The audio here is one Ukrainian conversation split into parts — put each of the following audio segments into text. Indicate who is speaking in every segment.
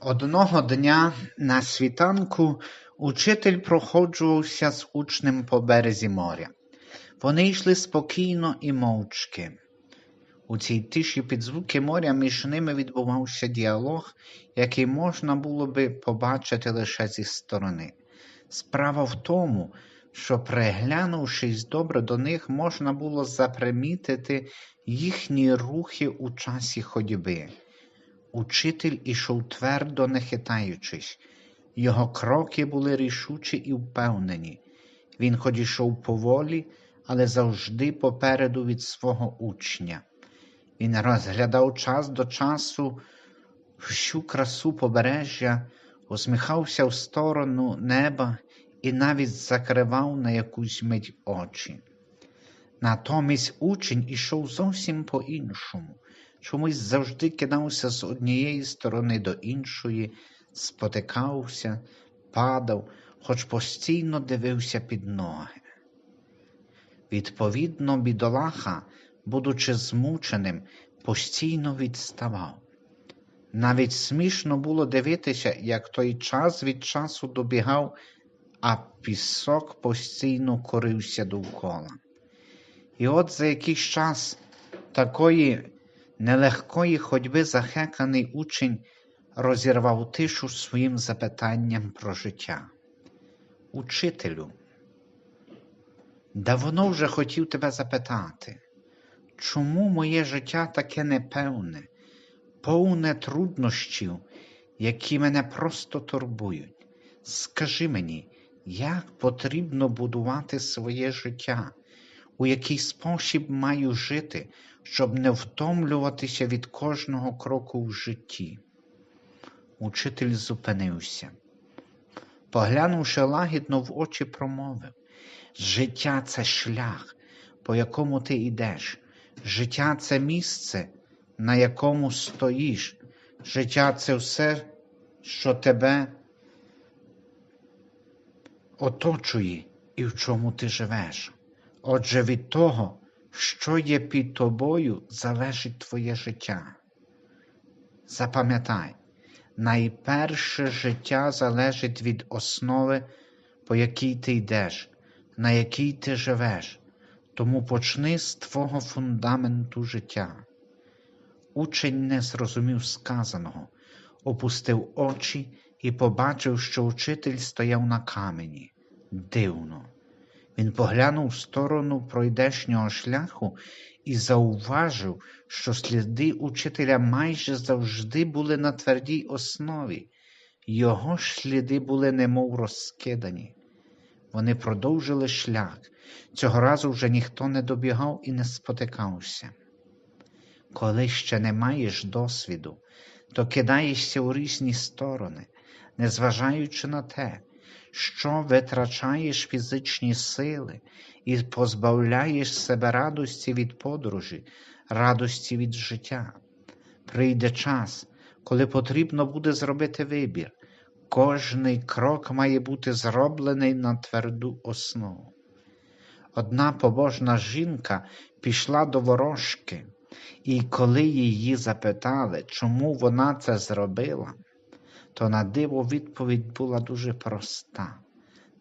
Speaker 1: Одного дня на світанку учитель проходжувався з учнем по березі моря. Вони йшли спокійно і мовчки. У цій тиші під звуки моря між ними відбувався діалог, який можна було би побачити лише зі сторони. Справа в тому, що, приглянувшись добре до них, можна було запримітити їхні рухи у часі ходьби. Учитель ішов твердо не хитаючись, його кроки були рішучі і впевнені. Він хоч ішов поволі, але завжди попереду від свого учня. Він розглядав час до часу всю красу побережжя, усміхався в сторону неба і навіть закривав на якусь мить очі. Натомість учень ішов зовсім по-іншому, чомусь завжди кидався з однієї сторони до іншої, спотикався, падав, хоч постійно дивився під ноги. Відповідно, бідолаха, будучи змученим, постійно відставав. Навіть смішно було дивитися, як той час від часу добігав, а пісок постійно корився довкола. І от за якийсь час такої нелегкої ходьби захеканий учень розірвав тишу своїм запитанням про життя. Учителю, давно вже хотів тебе запитати, чому моє життя таке непевне, повне труднощів, які мене просто турбують? Скажи мені, як потрібно будувати своє життя, у який спосіб маю жити, щоб не втомлюватися від кожного кроку в житті? Учитель зупинився. Поглянувши лагідно в очі, промовив Життя це шлях, по якому ти йдеш. Життя це місце, на якому стоїш. Життя це все, що тебе оточує і в чому ти живеш. Отже, від того, що є під тобою, залежить твоє життя. Запам'ятай, найперше життя залежить від основи, по якій ти йдеш, на якій ти живеш, тому почни з твого фундаменту життя. Учень не зрозумів сказаного, опустив очі і побачив, що учитель стояв на камені. Дивно. Він поглянув в сторону пройдешнього шляху і зауважив, що сліди учителя майже завжди були на твердій основі, його ж сліди були немов розкидані. Вони продовжили шлях. Цього разу вже ніхто не добігав і не спотикався. Коли ще не маєш досвіду, то кидаєшся у різні сторони, незважаючи на те, що витрачаєш фізичні сили і позбавляєш себе радості від подорожі, радості від життя. Прийде час, коли потрібно буде зробити вибір. Кожний крок має бути зроблений на тверду основу. Одна побожна жінка пішла до ворожки, і коли її запитали, чому вона це зробила, то на диво відповідь була дуже проста.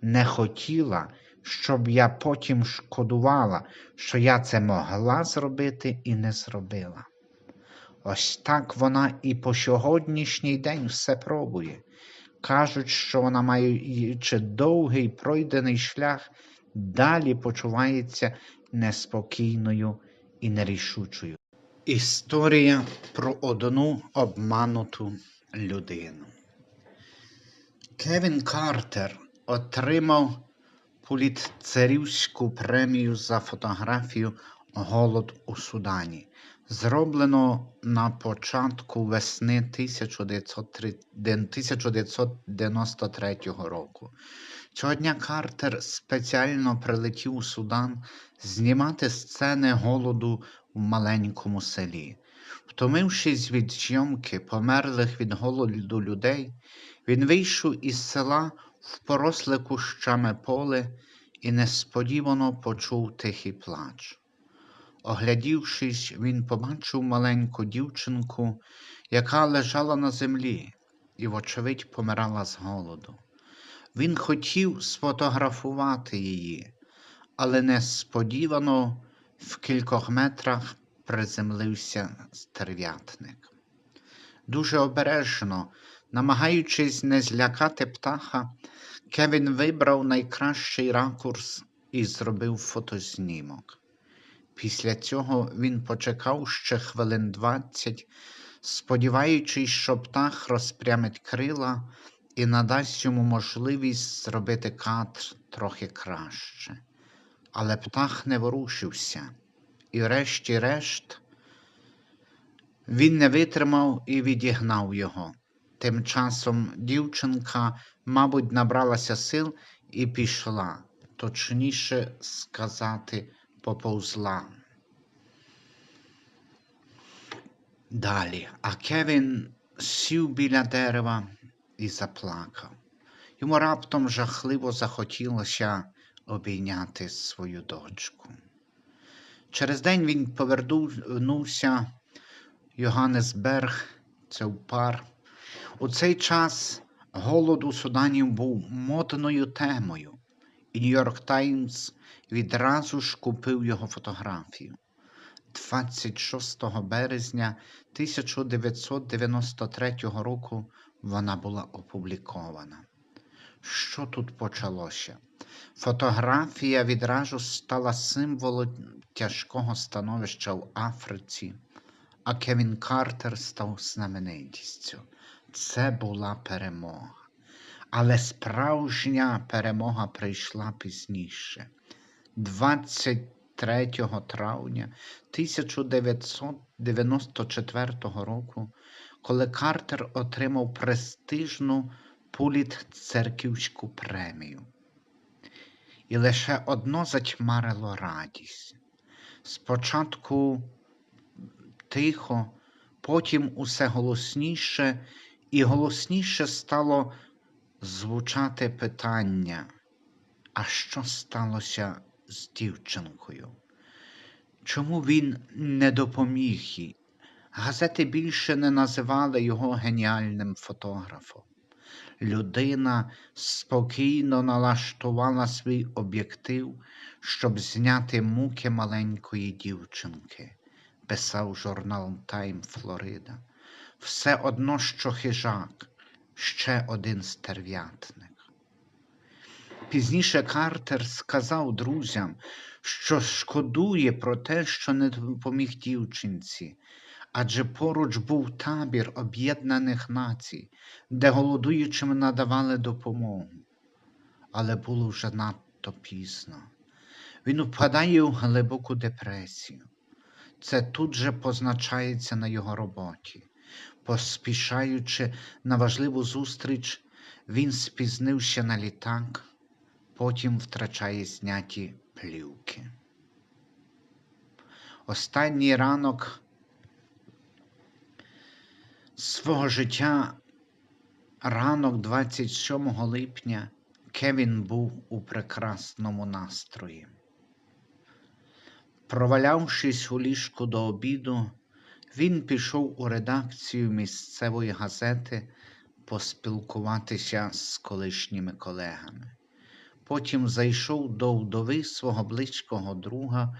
Speaker 1: Не хотіла, щоб я потім шкодувала, що я це могла зробити і не зробила. Ось так вона і по сьогоднішній день все пробує. Кажуть, що вона, маючи довгий пройдений шлях, далі почувається неспокійною і нерішучою. Історія про одну обмануту людину. Кевін Картер отримав Пулітцерівську премію за фотографію Голод у Судані, зроблено на початку весни 1993 року. Цього дня Картер спеціально прилетів у Судан знімати сцени голоду в маленькому селі. Втомившись від зйомки померлих від голоду людей, він вийшов із села в поросле кущами поле і несподівано почув тихий плач. Оглядівшись, він побачив маленьку дівчинку, яка лежала на землі. і, вочевидь, помирала з голоду. Він хотів сфотографувати її, але несподівано в кількох метрах приземлився стерв'ятник. Дуже обережно, намагаючись не злякати птаха, Кевін вибрав найкращий ракурс і зробив фотознімок. Після цього він почекав ще хвилин двадцять, сподіваючись, що птах розпрямить крила і надасть йому можливість зробити кадр трохи краще. Але птах не ворушився, і врешті-решт він не витримав і відігнав його. Тим часом дівчинка, мабуть, набралася сил і пішла, точніше сказати, поповзла. Далі, а Кевін сів біля дерева і заплакав. Йому раптом жахливо захотілося обійняти свою дочку. Через день він повернувся в Йоганнесберг, це в пар. У цей час голод у Судані був модною темою, і Нью-Йорк Таймс відразу ж купив його фотографію. 26 березня 1993 року вона була опублікована. Що тут почалося? Фотографія відразу стала символом тяжкого становища в Африці, а Кевін Картер став знаменитістю. Це була перемога. Але справжня перемога прийшла пізніше. 23 травня 1994 року, коли Картер отримав престижну Пулітцерківську премію. І лише одно затьмарило радість. Спочатку тихо, потім усе голосніше і голосніше стало звучати питання, а що сталося з дівчинкою? Чому він не допоміг їй? Газети більше не називали його геніальним фотографом. Людина спокійно налаштувала свій об'єктив, щоб зняти муки маленької дівчинки, писав журнал Тайм Флорида. Все одно, що хижак, ще один стерв'ятник. Пізніше Картер сказав друзям, що шкодує про те, що не допоміг дівчинці, адже поруч був табір Об'єднаних Націй, де голодуючим надавали допомогу. Але було вже надто пізно. Він впадає у глибоку депресію. Це тут же позначається на його роботі. Поспішаючи на важливу зустріч, він спізнився на літак, потім втрачає зняті плівки. Останній ранок свого життя, ранок 27 липня, Кевін був у прекрасному настрої. Провалявшись у ліжку до обіду, він пішов у редакцію місцевої газети поспілкуватися з колишніми колегами. Потім зайшов до вдови свого близького друга,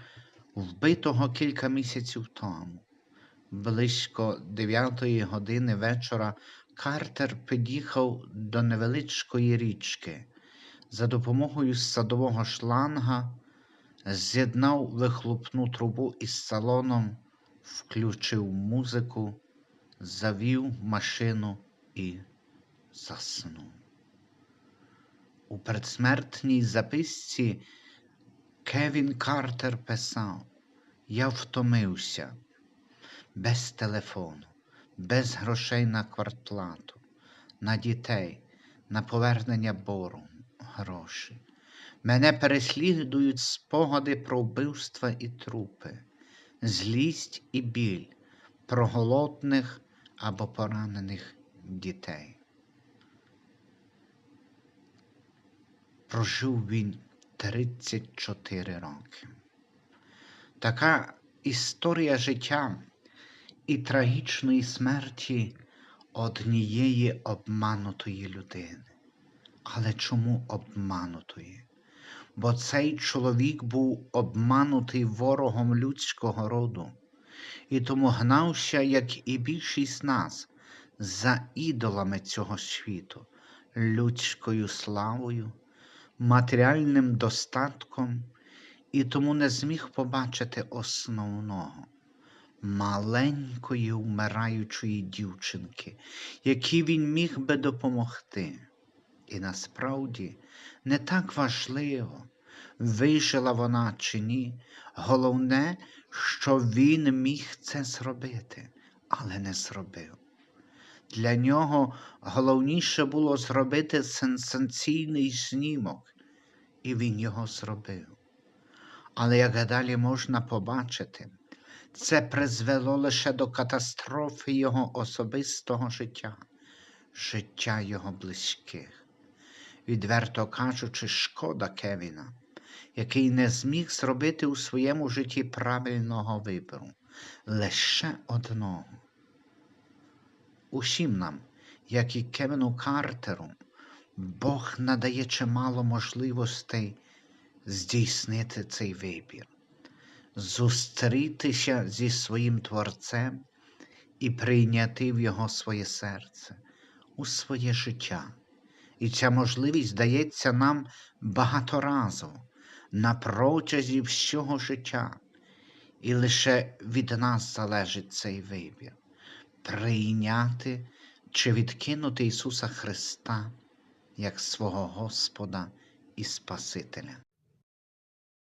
Speaker 1: вбитого кілька місяців тому. Близько дев'ятої години вечора Картер під'їхав до невеличкої річки. За допомогою садового шланга з'єднав вихлопну трубу із салоном, включив музику, завів машину і заснув. У предсмертній записці Кевін Картер писав: Я втомився без телефону, без грошей на квартплату, на дітей, на повернення бору, гроші. Мене переслідують спогади про вбивства і трупи, злість і біль, про голодних або поранених дітей. Прожив він 34 роки. Така історія життя і трагічної смерті однієї обманутої людини. Але чому обманутої? Бо цей чоловік був обманутий ворогом людського роду, і тому гнався, як і більшість нас, за ідолами цього світу, людською славою, матеріальним достатком, і тому не зміг побачити основного маленької вмираючої дівчинки, якій він міг би допомогти. І насправді не так важливо, вижила вона чи ні. Головне, що він міг це зробити, але не зробив. Для нього головніше було зробити сенсаційний знімок, і він його зробив. Але як далі можна побачити, це призвело лише до катастрофи його особистого життя, життя його близьких. Відверто кажучи, шкода Кевіна, який не зміг зробити у своєму житті правильного вибору, лише одного. Усім нам, як і Кевіну Картеру, Бог надає чимало можливостей здійснити цей вибір, зустрітися зі своїм Творцем і прийняти в Його своє серце, у своє життя. І ця можливість дається нам багаторазово на протязі всього життя, і лише від нас залежить цей вибір прийняти чи відкинути Ісуса Христа як свого Господа і Спасителя.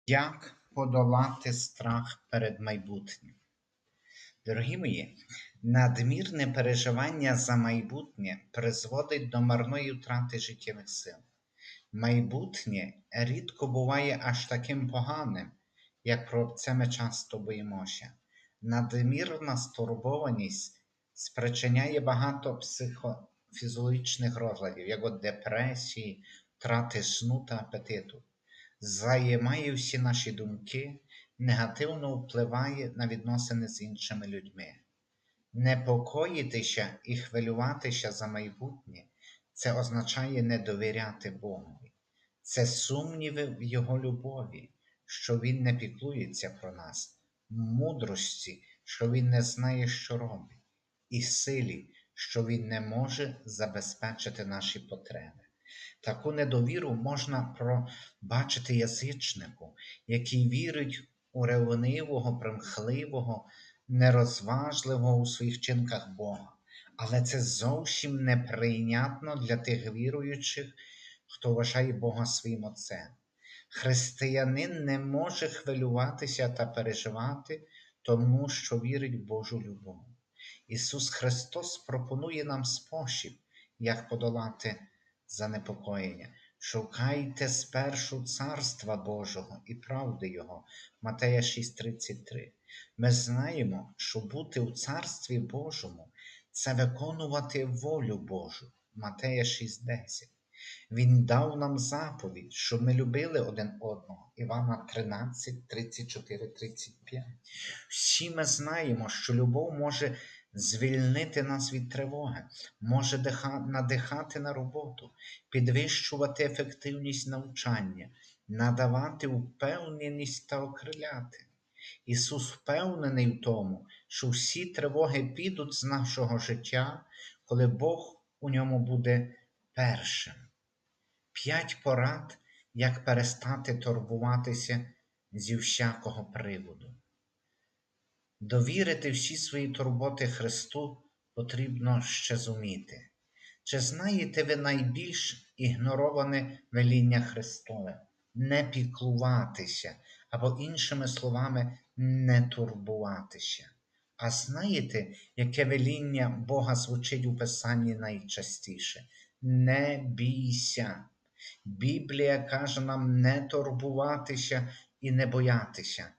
Speaker 1: Як подолати страх перед майбутнім? Дорогі мої, надмірне переживання за майбутнє призводить до марної втрати життєвих сил. Майбутнє рідко буває аж таким поганим, як про це ми часто боїмося. Надмірна стурбованість спричиняє багато психофізіологічних розладів, як от депресії, втрати сну та апетиту. Займає всі наші думки, негативно впливає на відносини з іншими людьми. Непокоїтися і хвилюватися за майбутнє це означає не довіряти Богові. Це сумніви в Його любові, що Він не піклується про нас, мудрості, що Він не знає, що робить, і силі, що Він не може забезпечити наші потреби. Таку недовіру можна пробачити язичнику, який вірить у ревнивого, примхливого, нерозважливого у своїх вчинках Бога. Але це зовсім неприйнятно для тих віруючих, хто вважає Бога своїм Отцем. Християнин не може хвилюватися та переживати, тому що вірить в Божу любов. Ісус Христос пропонує нам спосіб, як подолати занепокоєння. Шукайте спершу Царства Божого і правди Його. Матея 6:33. Ми знаємо, що бути у Царстві Божому це виконувати волю Божу. Матея 6:10. Він дав нам заповідь, щоб ми любили один одного. Івана 13, 34, 35. Всі ми знаємо, що любов може звільнити нас від тривоги, може надихати на роботу, підвищувати ефективність навчання, надавати впевненість та окриляти. Ісус впевнений в тому, що всі тривоги підуть з нашого життя, коли Бог у ньому буде першим. П'ять порад, як перестати турбуватися зі всякого приводу. Довірити всі свої турботи Христу потрібно ще зуміти. Чи знаєте ви найбільш ігнороване веління Христове не піклуватися, або, іншими словами, не турбуватися? А знаєте, яке веління Бога звучить у Писанні найчастіше? Не бійся. Біблія каже нам не турбуватися і не боятися.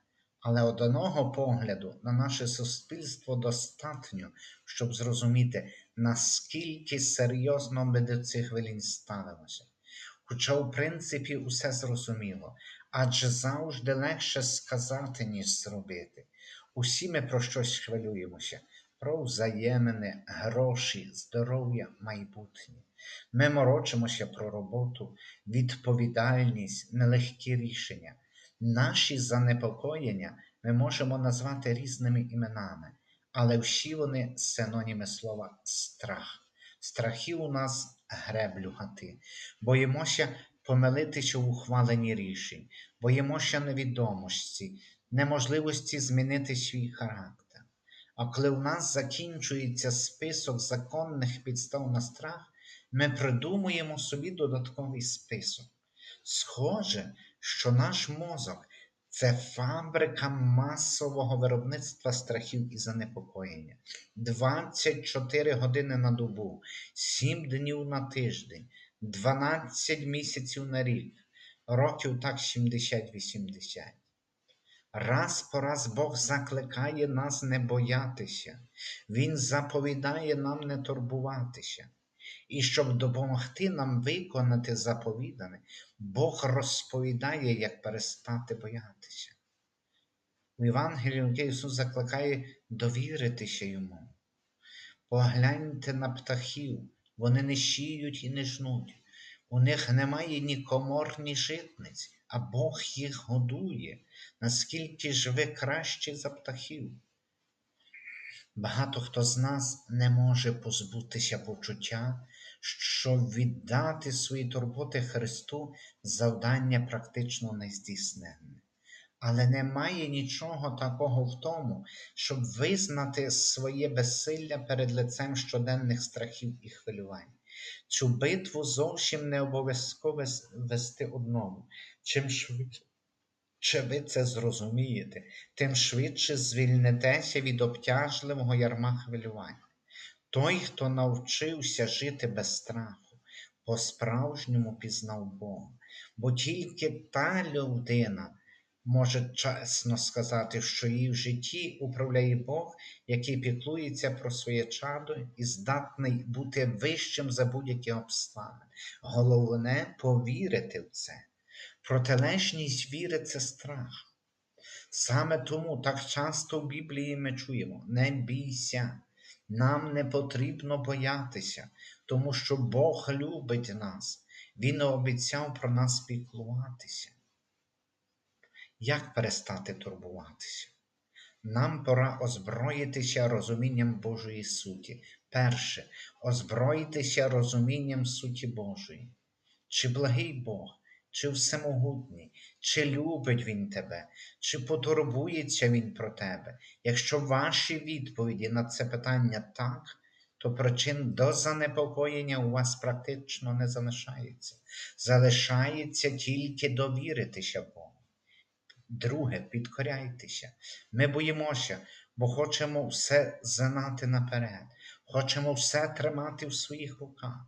Speaker 1: Але одного погляду на наше суспільство достатньо, щоб зрозуміти, наскільки серйозно ми до цих велінь ставимося. Хоча, у принципі, усе зрозуміло, адже завжди легше сказати, ніж зробити. Усі ми про щось хвилюємося, про взаємини, гроші, здоров'я, майбутнє. Ми морочимося про роботу, відповідальність, нелегкі рішення. Наші занепокоєння ми можемо назвати різними іменами, але всі вони синоніми слова страх. Страхи у нас греблю гати, боїмося помилитися в ухваленні рішень, боїмося невідомості, неможливості змінити свій характер. А коли у нас закінчується список законних підстав на страх, ми придумуємо собі додатковий список. Схоже, що наш мозок це фабрика масового виробництва страхів і занепокоєння. 24 години на добу, 7 днів на тиждень, 12 місяців на рік, років так 70-80. Раз по раз Бог закликає нас не боятися, Він заповідає нам не турбуватися. І щоб допомогти нам виконати заповідане, Бог розповідає, як перестати боятися. У Євангелії Ісус закликає довіритися Йому. Погляньте на птахів, вони не шіють і не жнуть. У них немає ні комор, ні житниць, а Бог їх годує, наскільки ж ви кращі за птахів. Багато хто з нас не може позбутися почуття, що віддати свої турботи Христу завдання практично нездійсненне. Але немає нічого такого в тому, щоб визнати своє безсилля перед лицем щоденних страхів і хвилювань. Цю битву зовсім не обов'язково вести одному. Чим швидше ви це зрозумієте, тим швидше звільнитеся від обтяжливого ярма хвилювань. Той, хто навчився жити без страху, по-справжньому пізнав Бога, бо тільки та людина може чесно сказати, що її в житті управляє Бог, який піклується про своє чадо і здатний бути вищим за будь-які обставини. Головне повірити в це. Протилежність віри це страх. Саме тому так часто в Біблії ми чуємо: не бійся, нам не потрібно боятися, тому що Бог любить нас, Він обіцяв про нас піклуватися. Як перестати турбуватися? Нам пора озброїтися розумінням Божої суті. Перше, озброїтися розумінням суті Божої. Чи благий Бог, чи всемогутній, чи любить Він тебе, чи потурбується Він про тебе. Якщо ваші відповіді на це питання так, то причин до занепокоєння у вас практично не залишається. Залишається тільки довіритися Богу. Друге, підкоряйтеся. Ми боїмося, бо хочемо все занати наперед, хочемо все тримати в своїх руках.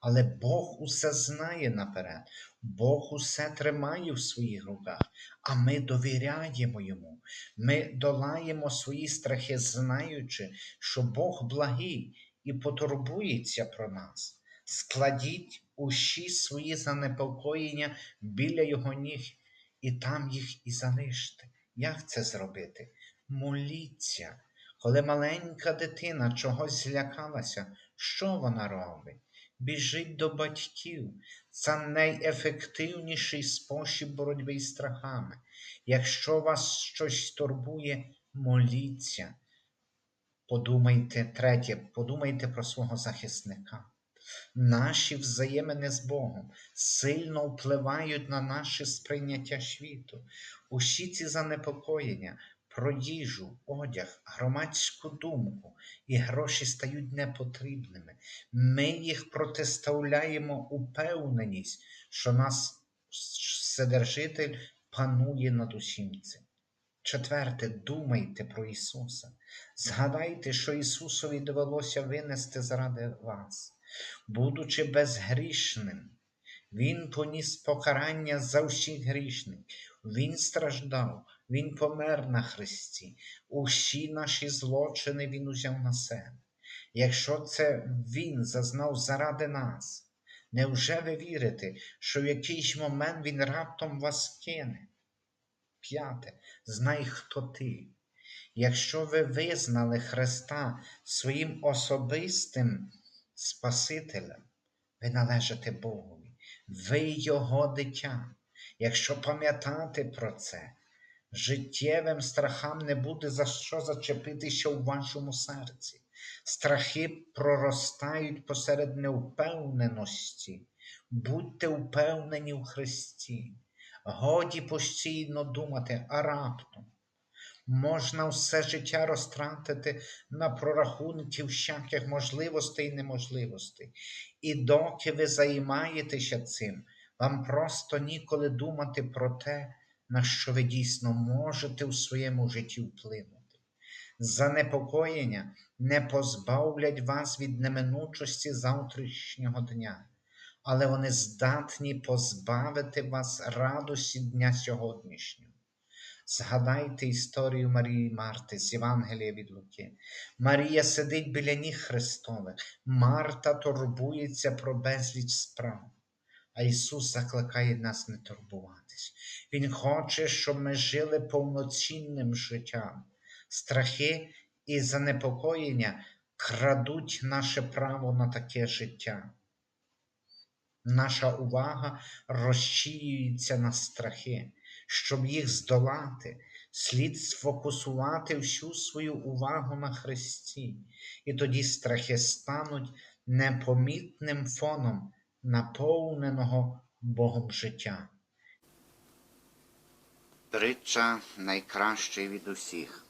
Speaker 1: Але Бог усе знає наперед, Бог усе тримає в своїх руках, а ми довіряємо Йому. Ми долаємо свої страхи, знаючи, що Бог благий і потурбується про нас. Складіть усі свої занепокоєння біля Його ніг і там їх і залиште. Як це зробити? Моліться. Коли маленька дитина чогось злякалася, що вона робить? Біжить до батьків. Це найефективніший спосіб боротьби з страхами. Якщо вас щось турбує, моліться. Подумайте, третє, подумайте про свого захисника. Наші взаємини з Богом сильно впливають на наше сприйняття світу. Усі ці занепокоєння про їжу, одяг, громадську думку і гроші стають непотрібними. Ми їх протиставляємо упевненість, що нас Вседержитель панує над усім цим. Четверте, думайте про Ісуса. Згадайте, що Ісусові довелося винести заради вас будучи безгрішним, Він поніс покарання за всіх грішників, Він страждав, Він помер на Христі, усі наші злочини Він узяв на себе. Якщо це Він зазнав заради нас, невже ви вірите, що в якийсь момент Він раптом вас кине? П'яте, знай, хто ти. Якщо ви визнали Христа своїм особистим Спасителем, ви належите Богові, ви Його дитя. Якщо пам'ятати про це, життєвим страхам не буде за що зачепитися у вашому серці. Страхи проростають посеред невпевненості. Будьте впевнені в Христі. Годі постійно думати, а раптом. Можна все життя розтратити на прорахунки всяких можливостей і неможливостей. І доки ви займаєтеся цим, вам просто ніколи думати про те, на що ви дійсно можете у своєму житті вплинути. Занепокоєння не позбавлять вас від неминучості завтрашнього дня, але вони здатні позбавити вас радості дня сьогоднішнього. Згадайте історію Марії Марти з Євангелія від Луки. Марія сидить біля ніг Христових, Марта турбується про безліч справ. А Ісус закликає нас не турбуватись. Він хоче, щоб ми жили повноцінним життям. Страхи і занепокоєння крадуть наше право на таке життя. Наша увага розчіюється на страхи. Щоб їх здолати, слід сфокусувати всю свою увагу на Христі, і тоді страхи стануть непомітним фоном наповненого Богом життя.
Speaker 2: Притча найкращий від усіх.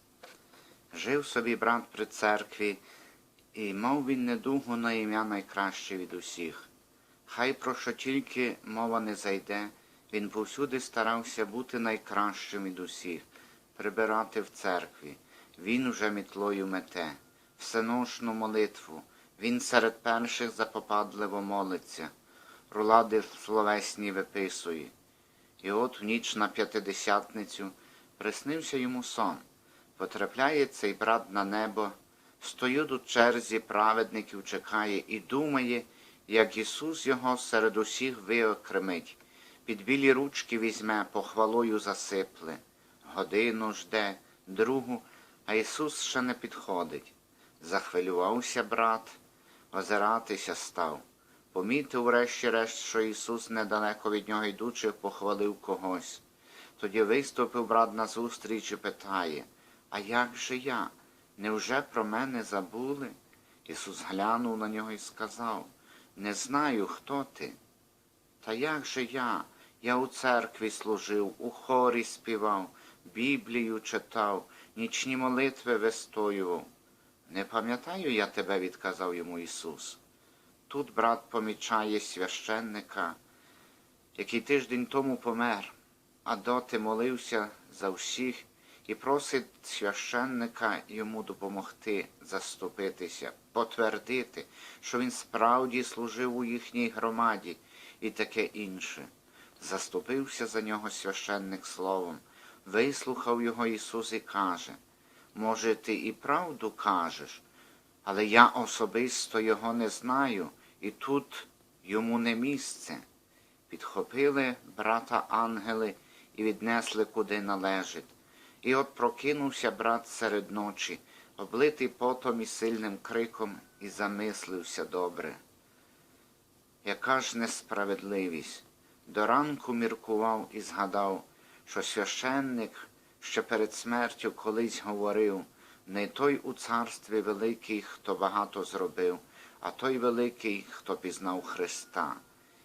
Speaker 2: Жив собі брат при церкві, і мав він недугу на ім'я найкраще від усіх. Хай про що тільки мова не зайде, він повсюди старався бути найкращим від усіх, прибирати в церкві. Він уже мітлою мете, всеношну молитву, він серед перших запопадливо молиться, рулади словесні виписує. І от в ніч на п'ятидесятницю приснився йому сон. Потрапляє цей брат на небо, стоїть у черзі праведників, чекає і думає, як Ісус його серед усіх виокремить, під білі ручки візьме, похвалою засипле. Годину жде, другу, а Ісус ще не підходить. Захвилювався брат, озиратися став. Помітив врешті-решт, що Ісус недалеко від нього йдучи, похвалив когось. Тоді виступив брат назустріч і питає, а як же я? Невже про мене забули? Ісус глянув на нього і сказав, не знаю, хто ти. Та як же я? Я у церкві служив, у хорі співав, Біблію читав, нічні молитви вистоював. Не пам'ятаю я тебе, відказав йому Ісус. Тут брат помічає священника, який тиждень тому помер, а доти молився за всіх і просить священника йому допомогти заступитися, потвердити, що він справді служив у їхній громаді і таке інше. Заступився за нього священник словом, вислухав його Ісус і каже, може, ти і правду кажеш, але я особисто його не знаю, і тут йому не місце. Підхопили брата ангели і віднесли куди належить. І от прокинувся брат серед ночі, облитий потом і сильним криком, і замислився добре. Яка ж несправедливість? До ранку міркував і згадав, що священник ще перед смертю колись говорив не той у царстві великий, хто багато зробив, а той великий, хто пізнав Христа.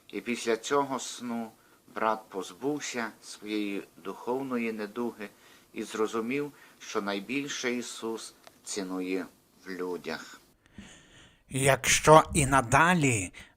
Speaker 2: І після цього сну брат позбувся своєї духовної недуги і зрозумів, що найбільше Ісус цінує в людях.
Speaker 3: Якщо і надалі